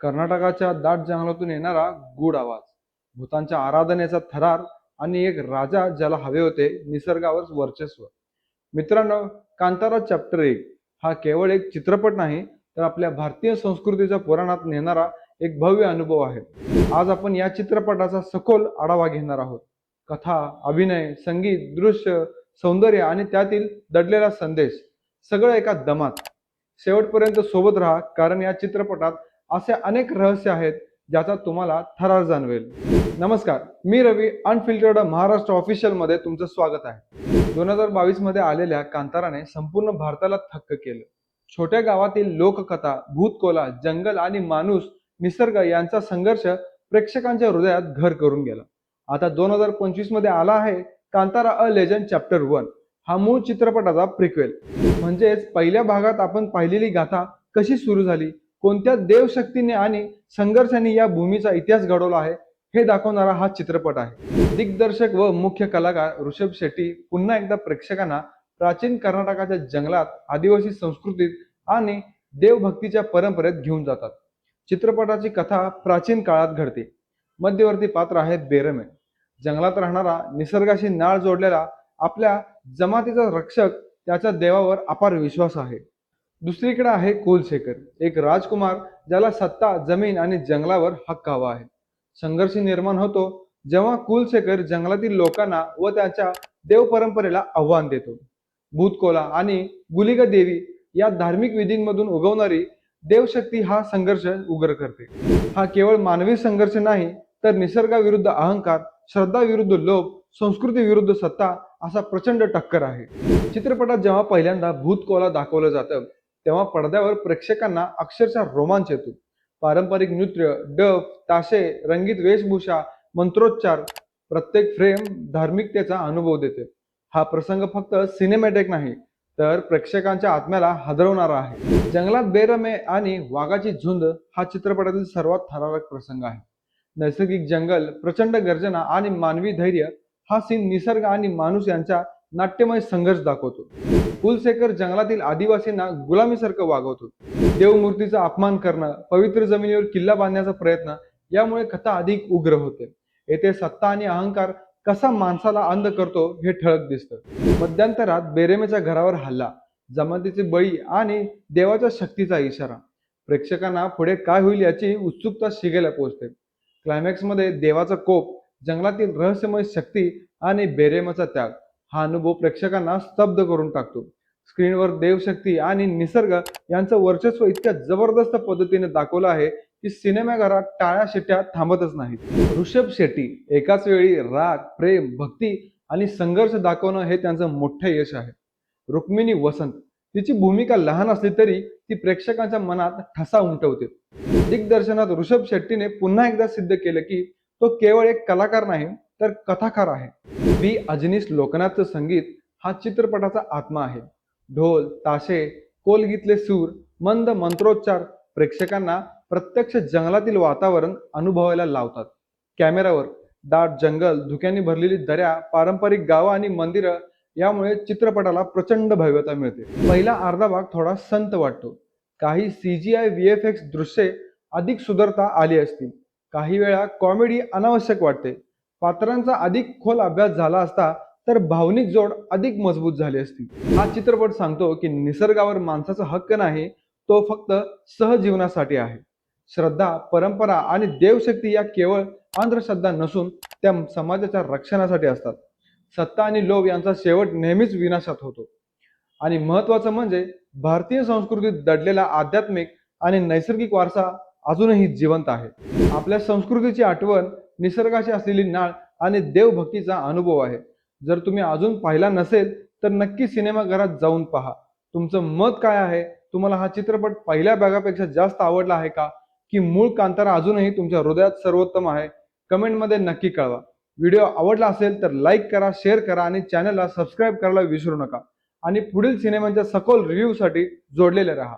कर्नाटकाच्या दाट जंगलातून येणारा गूढ आवाज भूतांच्या आराधनेचा थरार आणि एक राजा ज्याला हवे होते निसर्गावर वर्चस्व. मित्रांनो कांतारा चॅप्टर एक हा केवळ एक चित्रपट नाही तर आपल्या भारतीय संस्कृतीच्या पुराणात नेणारा एक भव्य अनुभव आहे. आज आपण या चित्रपटाचा सखोल आढावा घेणार आहोत. कथा अभिनय संगीत दृश्य सौंदर्य आणि त्यातील दडलेला संदेश सगळं एका दमात. शेवटपर्यंत सोबत राहा कारण या चित्रपटात असे अनेक रहस्य आहेत ज्याचा तुम्हाला थरार जाणवेल. नमस्कार मी रवी अनफिल्टर्ड महाराष्ट्र ऑफिशियलमध्ये तुमचं स्वागत आहे. दोन हजार बावीसमध्ये आलेल्या कांताराने संपूर्ण भारताला थक्क केलं. छोट्या गावातील लोककथा भूतकोला जंगल आणि माणूस निसर्ग यांचा संघर्ष प्रेक्षकांच्या हृदयात घर करून गेला. आता दोन हजार पंचवीसमध्ये आला आहे Kantara a legend chapter one हा मूळ चित्रपटाचा प्रिक्वेल म्हणजेच पहिल्या भागात आपण पाहिलेली गाथा कशी सुरू झाली? कोणत्या देवशक्तीने आणि संघर्षाने या भूमीचा इतिहास घडवला आहे हे दाखवणारा हा चित्रपट आहे. दिग्दर्शक व मुख्य कलाकार ऋषभ शेट्टी पुन्हा एकदा प्रेक्षकांना प्राचीन कर्नाटकाच्या जंगलात आदिवासी संस्कृतीत आणि देवभक्तीच्या परंपरेत घेऊन जातात. चित्रपटाची कथा प्राचीन काळात घडते. मध्यवर्ती पात्र आहे बेरमे. जंगलात राहणारा निसर्गाशी नाळ जोडलेला आपल्या जमातीचा रक्षक त्याच्या देवावर अपार विश्वास आहे. दुसरीकडे आहे कुलशेखर एक राजकुमार ज्याला सत्ता जमीन आणि जंगलावर हक्क हवा आहे. संघर्ष निर्माण होतो जेव्हा कुलशेखर जंगलातील लोकांना व त्याच्या देव परंपरेला आव्हान देतो. भूतकोला आणि गुलिका देवी या धार्मिक विधींमधून उगवणारी देवशक्ती हा संघर्ष उग्र करते. हा केवळ मानवी संघर्ष नाही तर निसर्गाविरुद्ध अहंकार श्रद्धा विरुद्ध लोभ संस्कृती विरुद्ध सत्ता असा प्रचंड टक्कर आहे. चित्रपटात जेव्हा पहिल्यांदा भूतकोला दाखवलं जातं तेव्हा पडद्यावर प्रेक्षकांना अक्षरशः रोमांच येतो. पारंपरिक नृत्य डफ ताशे रंगीत वेशभूषा मंत्रोच्चार प्रत्येक फ्रेम धार्मिकतेचा अनुभव देते. हा प्रसंग फक्त सिनेमॅटिक नाही तर प्रेक्षकांच्या आत्म्याला हादरवणारा आहे. जंगलात बेरमे आणि वाघाची झुंज हा चित्रपटातील सर्वात थरारक प्रसंग आहे. नैसर्गिक जंगल प्रचंड गर्जना आणि मानवी धैर्य हा सीन निसर्ग आणि माणूस यांचा नाट्यमय संघर्ष दाखवतो. कुलशेखर जंगलातील आदिवासींना गुलामीसारखं वागवतो देवमूर्तीचा अपमान करणं पवित्र जमिनीवर किल्ला बांधण्याचा प्रयत्न यामुळे कथा अधिक उग्र होते. येथे सत्ता आणि अहंकार कसा माणसाला अंध करतो हे ठळक दिसतं. मध्यंतरात बेरेमेच्या घरावर हल्ला जमातीचे बळी आणि देवाच्या शक्तीचा इशारा. प्रेक्षकांना पुढे काय होईल याची उत्सुकता शिगेला पोहोचते. क्लायमॅक्समध्ये देवाचा कोप जंगलातील रहस्यमय शक्ती आणि बेरेमाचा त्याग हा अनुभव प्रेक्षकांना स्तब्ध करून टाकतो. स्क्रीनवर देवशक्ती आणि निसर्ग यांचं वर्चस्व इतक्या जबरदस्त पद्धतीने दाखवलं आहे की सिनेमाघरात टाळ्या शिट्ट्या थांबतच नाहीत. ऋषभ शेट्टी एकाच वेळी राग प्रेम भक्ती आणि संघर्ष दाखवणं हे त्यांचं मोठं यश आहे. रुक्मिणी वसंत तिची भूमिका लहान असली तरी ती प्रेक्षकांच्या मनात ठसा उमटवते. दिग्दर्शनात ऋषभ शेट्टीने पुन्हा एकदा सिद्ध केलं की तो केवळ एक कलाकार नाही तर कथाकार आहे. बी. अजनीस लोकनाथचं संगीत हा चित्रपटाचा आत्मा आहे. ढोल ताशे कोलगीतले सूर मंद मंत्रोच्चार प्रेक्षकांना प्रत्यक्ष जंगलातील वातावरण अनुभवायला लावतात. कॅमेऱ्यावर दाट जंगल धुक्यांनी भरलेली दऱ्या पारंपरिक गावं आणि मंदिरं यामुळे चित्रपटाला प्रचंड भव्यता मिळते. पहिला अर्धा भाग थोडा संत वाटतो. काही C G I V F X दृश्ये अधिक सुधारता आली असतील. काही वेळा कॉमेडी अनावश्यक वाटते. पात्रांचा अधिक खोल अभ्यास झाला असता तर भावनिक जोड अधिक मजबूत झाली असती. हा चित्रपट सांगतो की निसर्गावर माणसाचा हक्क नाही तो फक्त सहजीवनासाठी आहे. श्रद्धा परंपरा आणि देवशक्ती या केवळ अंधश्रद्धा नसून त्या समाजाच्या रक्षणासाठी असतात. सत्ता आणि लोभ यांचा शेवट नेहमीच विनाशात होतो. आणि महत्वाचं म्हणजे भारतीय संस्कृतीत दडलेला आध्यात्मिक आणि नैसर्गिक वारसा अजूनही जिवंत आहे. आपल्या संस्कृतीची आठवण निसर्गाशी असलेली नाळ आणि देवभक्तीचा अनुभव आहे. जर तुम्ही अजून पाहिला नसेल तर नक्की सिनेमाघरात जाऊन पहा. तुमचं मत काय आहे? तुम्हाला हा चित्रपट पहिल्या भागापेक्षा जास्त आवडला आहे का? की मूळ कांतारा अजूनही तुमच्या हृदयात सर्वोत्तम आहे? कमेंटमध्ये नक्की कळवा. व्हिडिओ आवडला असेल तर लाईक करा शेअर करा आणि चॅनलला सबस्क्राईब करायला विसरू नका. आणि पुढील सिनेमांच्या सखोल रिव्ह्यूसाठी जोडलेले राहा.